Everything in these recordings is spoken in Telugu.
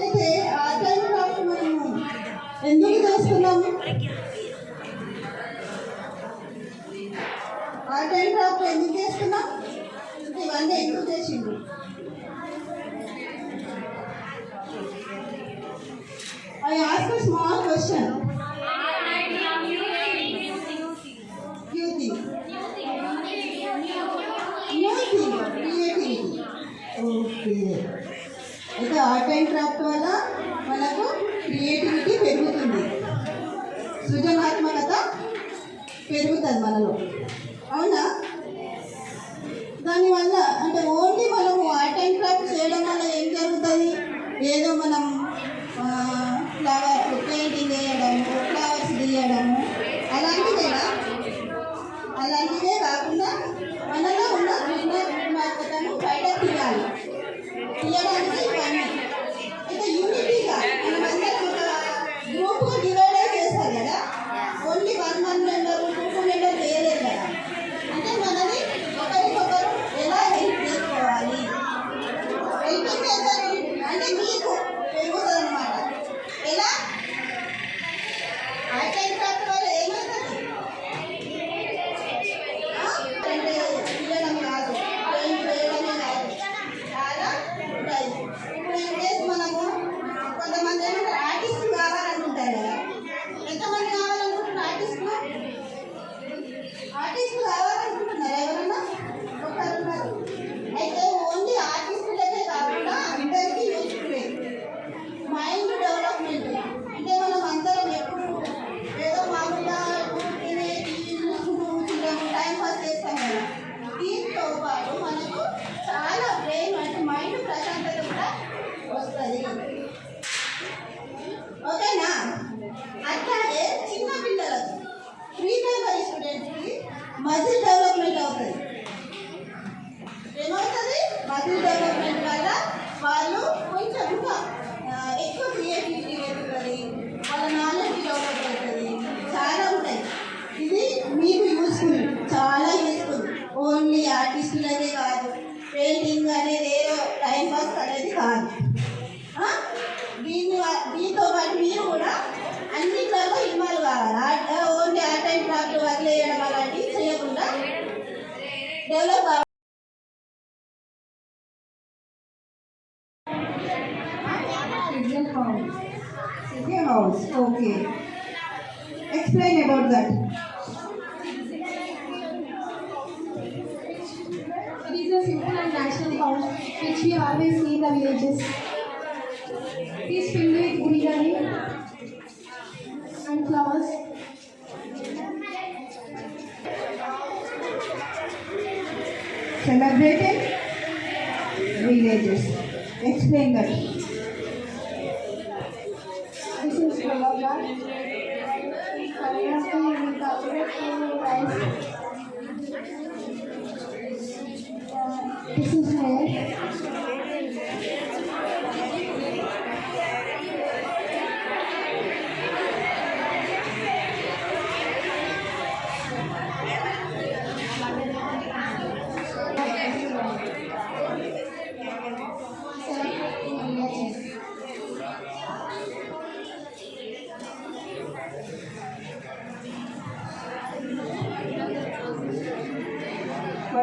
అయితే ఆ టైం ఎందుకు చేస్తున్నాము అయితే ఆర్ట్ అండ్ క్రాఫ్ట్ వల్ల మనకు క్రియేటివిటీ పెరుగుతుంది సృజనాత్మకత పెరుగుతుంది మనలో అవునా దానివల్ల అంటే ఓన్లీ మనం ఆర్ట్ అండ్ క్రాఫ్ట్ చేయడం వల్ల ఏం జరుగుతుంది ఏదో మనం ఫ్లవర్ పెయింటింగ్ వేయడము ఫ్లవర్స్ తీయడము అలాంటిదేనా అలాంటివే కాకుండా సరే దిఖాల్ హ బి ని బి తో వల్ వీ ఊనా అన్ని కరవ హిమాలయాల ఆ ఓన్ ఎర్ టైప్ ప్రాబ్లమ్ వదిలేయడమలాంటి చేయకుండా develop C his okay explain about that simple and natural sounds which we always see in the villages. Please fill me with greenery What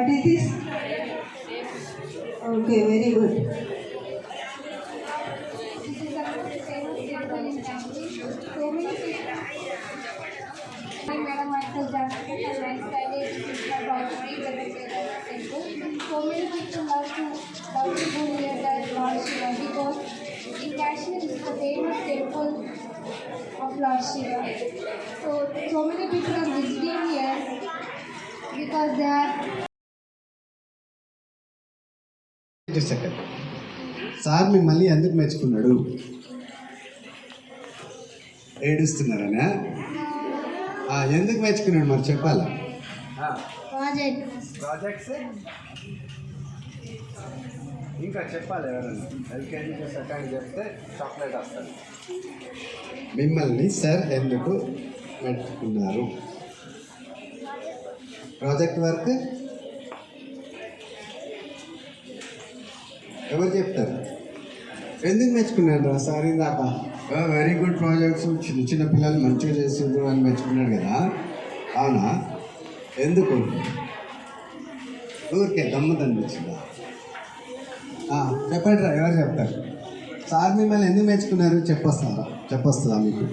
is this? Okay, very good. Madam ಅಂತ ಜಾಸ್ತಿ so many people love to love Shiva because in Kashmir is the famous temple of Lord Shiva. So so many people are visiting here because they are second sir మిమ్మల్ని ఎందుకు మెచ్చుకున్నాడు ఏడుస్తున్నారనా ఎందుకు మెచ్చుకున్నాడు మరి చెప్పాలా ప్రాజెక్ట్స్ ఇంకా చెప్పాలి ఎవరైనా ఎల్కేజీ సెకండ్ చెప్తే చాక్లెట్ వస్తుంది మిమ్మల్ని సార్ ఎందుకు మెచ్చుకున్నారు ప్రాజెక్ట్ వర్క్ ఎవరు చెప్తారు ఎందుకు మెచ్చుకున్నాడు రా సార్ ఇందాక వెరీ గుడ్ ప్రాజెక్ట్స్ చిన్న చిన్న పిల్లలు మంచిగా చేస్తుండ్రు అని మెచ్చుకున్నాడు కదా అవునా ఎందుకు ఊరికే గమ్మత్ అనిపించింది చెప్పండి రా ఎవరు చెప్తారు సార్ మిమ్మల్ని ఎందుకు మెచ్చుకున్నారు చెప్పొస్తారా చెప్పొస్తుందా మీకు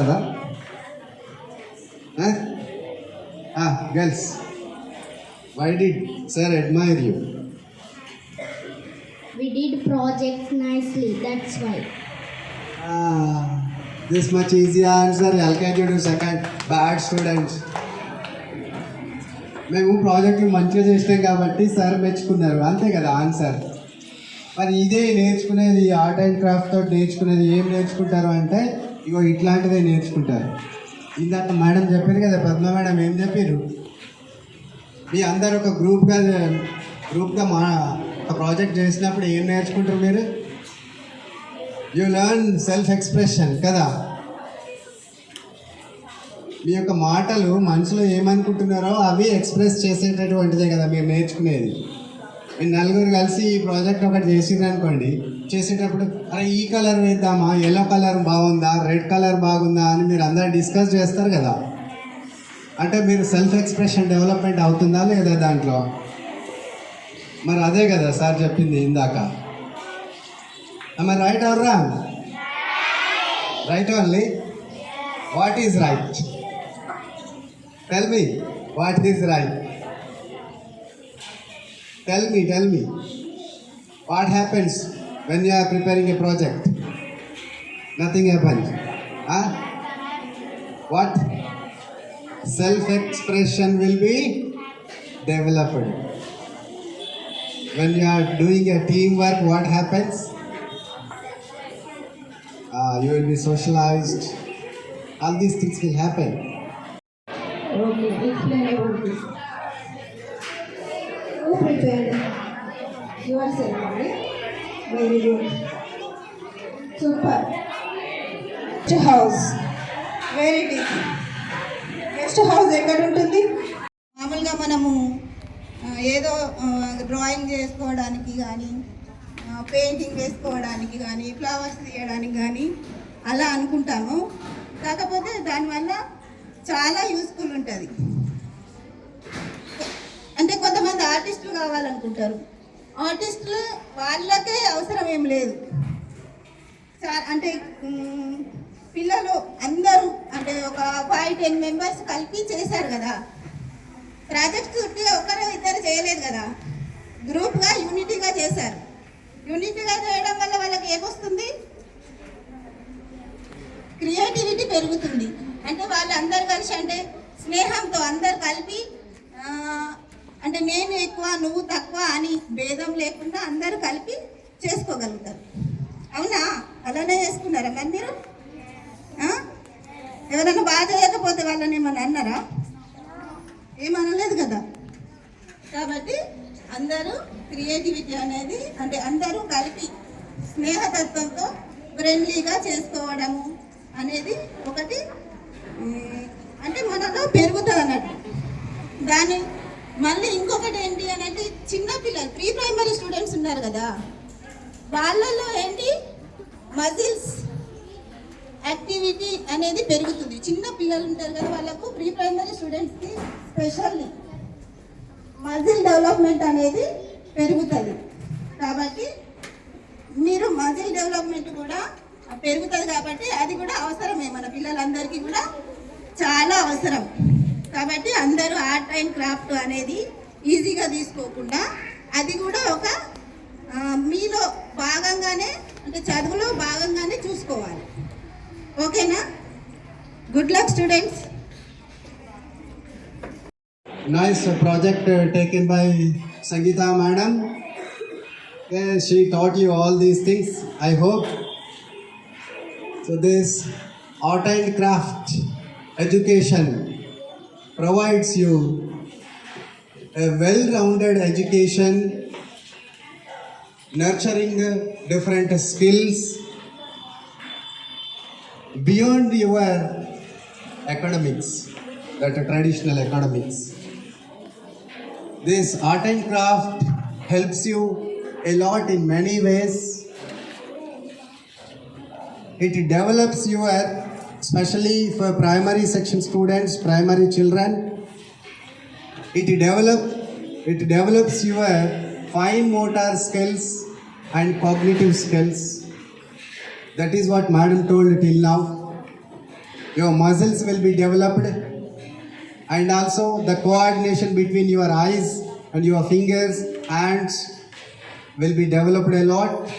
కదా girls why did sir admire you We did projects nicely, that's why. Ah, this much easy answer, LKG to second, bad మేము ప్రాజెక్టులు మంచిగా చేసినాం కాబట్టి సార్ మెచ్చుకున్నారు అంతే కదా ఆన్సర్ మరి ఇదే నేర్చుకునేది ఆర్ట్ అండ్ క్రాఫ్ట్తో నేర్చుకునేది ఏం నేర్చుకుంటారు అంటే ఇగో ఇట్లాంటిదే నేర్చుకుంటారు ఇందాక మేడం చెప్పారు కదా పద్మ మేడం ఏం చెప్పారు మీ అందరు ఒక గ్రూప్గా గ్రూప్గా మా ఆ ప్రాజెక్ట్ చేసినప్పుడు ఏం నేర్చుకుంటారు మీరు యూ లెర్న్ సెల్ఫ్ ఎక్స్ప్రెషన్ కదా మీ యొక్క మాటలు మనసులో ఏమనుకుంటున్నారో అవి ఎక్స్ప్రెస్ చేసేటటువంటిదే కదా మీరు నేర్చుకునేది మీరు నలుగురు కలిసి ఈ ప్రాజెక్ట్ ఒకటి చేసింది అనుకోండి చేసేటప్పుడు అరే ఈ కలర్ వేద్దామా ఎల్లో కలర్ బాగుందా రెడ్ కలర్ బాగుందా అని మీరు అందరు డిస్కస్ చేస్తారు కదా అంటే మీరు సెల్ఫ్ ఎక్స్ప్రెషన్ డెవలప్మెంట్ అవుతుందా లేదా దాంట్లో మరి అదే కదా సార్ చెప్పింది ఇందాక మరి right or wrong right only what is right tell me what is right tell me tell me what happens when you are preparing a project nothing happens what self expression will be developed when you are doing a teamwork, what happens? Uh, you will be socialized. All these things will happen. Okay, explain about Who prepared? Yourself, right? Very good. Super. To house. Very deep. Guest house ఎక్కడ ఉంటుంది మామూలుగా మనము ఏదో డ్రాయింగ్ చేసుకోవడానికి కానీ పెయింటింగ్ వేసుకోవడానికి కానీ ఫ్లవర్స్ తీయడానికి కానీ అలా అనుకుంటాము కాకపోతే దానివల్ల చాలా యూస్ఫుల్ ఉంటుంది అంటే కొంతమంది ఆర్టిస్టులు కావాలనుకుంటారు ఆర్టిస్టులు వాళ్ళకే అవసరం ఏం లేదు అంటే పిల్లలు అందరూ అంటే ఒక ఫైవ్ టెన్ మెంబర్స్ కలిపి చేశారు కదా ప్రాజెక్ట్ చుట్టూ ఒక్కరు ఇద్దరు చేయలేదు కదా గ్రూప్గా యూనిటీగా చేశారు యూనిటీగా చేయడం వల్ల వాళ్ళకి ఏమొస్తుంది క్రియేటివిటీ పెరుగుతుంది అంటే అందరు కలిసి అంటే స్నేహంతో అందరు కలిపి అంటే నేను ఎక్కువ నువ్వు తక్కువ అని భేదం లేకుండా అందరూ కలిపి చేసుకోగలుగుతారు అవునా అలానే చేసుకున్నారా మరి మీరు ఎవరైనా బాగా చేయకపోతే వాళ్ళని ఏమన్నా అన్నారా అందరూ క్రియేటివిటీ అనేది అంటే అందరూ కలిపి స్నేహతత్వంతో ఫ్రెండ్లీగా చేసుకోవడము అనేది ఒకటి అంటే మనలో పెరుగుతుంది అన్నట్టు దాని మళ్ళీ ఇంకొకటి ఏంటి అని అంటే చిన్నపిల్లలు ప్రీ ప్రైమరీ స్టూడెంట్స్ ఉన్నారు కదా వాళ్ళల్లో ఏంటి మజిల్స్ యాక్టివిటీ అనేది పెరుగుతుంది చిన్న పిల్లలు ఉంటారు కదా వాళ్ళకు ప్రీ ప్రైమరీ స్టూడెంట్స్కి స్పెషల్లీ మజిల్ డెవలప్మెంట్ అనేది పెరుగుతుంది కాబట్టి మీరు మజిల్ డెవలప్మెంట్ కూడా పెరుగుతుంది కాబట్టి అది కూడా అవసరమే మన పిల్లలందరికీ కూడా చాలా అవసరం కాబట్టి అందరూ ఆర్ట్ అండ్ క్రాఫ్ట్ అనేది ఈజీగా తీసుకోకుండా అది కూడా ఒక మీలో భాగంగానే అంటే చదువులో భాగంగానే చూసుకోవాలి ఓకేనా good luck students nice project uh, taken by Sangeeta madam. she taught you all these things, I hope. So this art and craft education provides you a well-rounded education, nurturing uh, different skills beyond your academics, that traditional academics. This art and craft helps you a lot in many ways. It develops your, especially for primary section students, primary children. It develop, it develops your fine motor skills and cognitive skills. That is what madam told till now. Your muscles will be developed and also the coordination between your eyes and your fingers, hands will be developed a lot.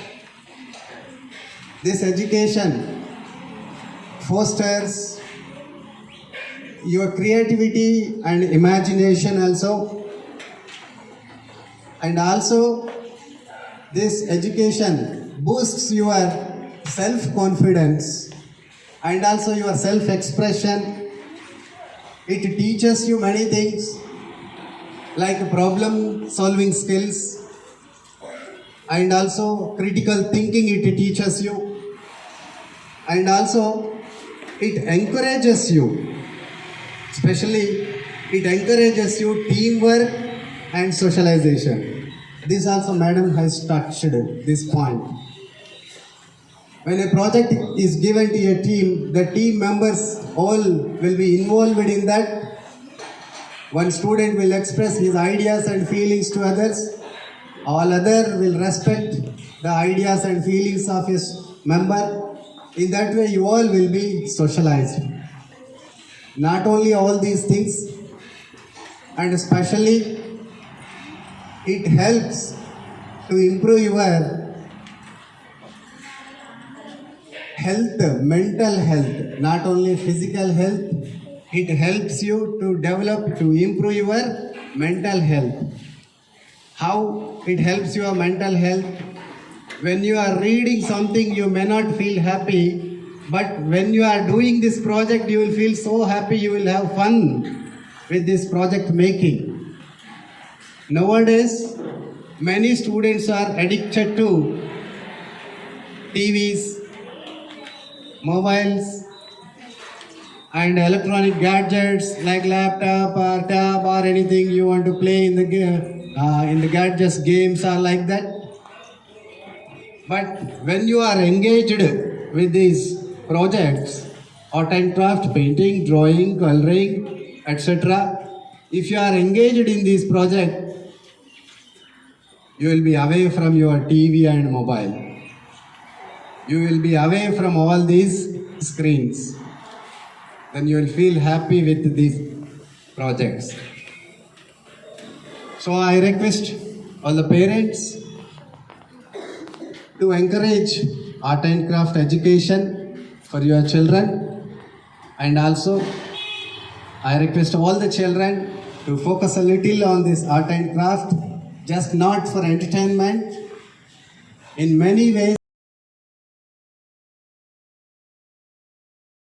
This education fosters your creativity and imagination also and also this education boosts your self-confidence and also your self-expression it teaches you many things like problem solving skills and also critical thinking it teaches you and also it encourages you especially it encourages you teamwork and socialization this also madam has touched this point when a project is given to a team, the team members all will be involved in that. One student will express his ideas and feelings to others. All other will respect the ideas and feelings of his member. In that way, you all will be socialized. Not only all these things, and especially it helps to improve your health, mental health, not only physical health. It helps you to develop, to improve your mental health. How it helps your mental health? When you are reading something, you may not feel happy, but when you are doing this project, you will feel so happy, you will have fun with this project making. Nowadays, many students are addicted to TVs, mobiles and electronic gadgets like laptop or tab or anything you want to play in the game uh, in the gadgets games are like that but when you are engaged with these projects art and craft painting drawing coloring etc if you are engaged in this project you will be away from your tv and mobile you will be away from all these screens. Then you will feel happy with these projects. So I request all the parents to encourage art and craft education for your children and also I request all the children to focus a little on this art and craft just not for entertainment in many ways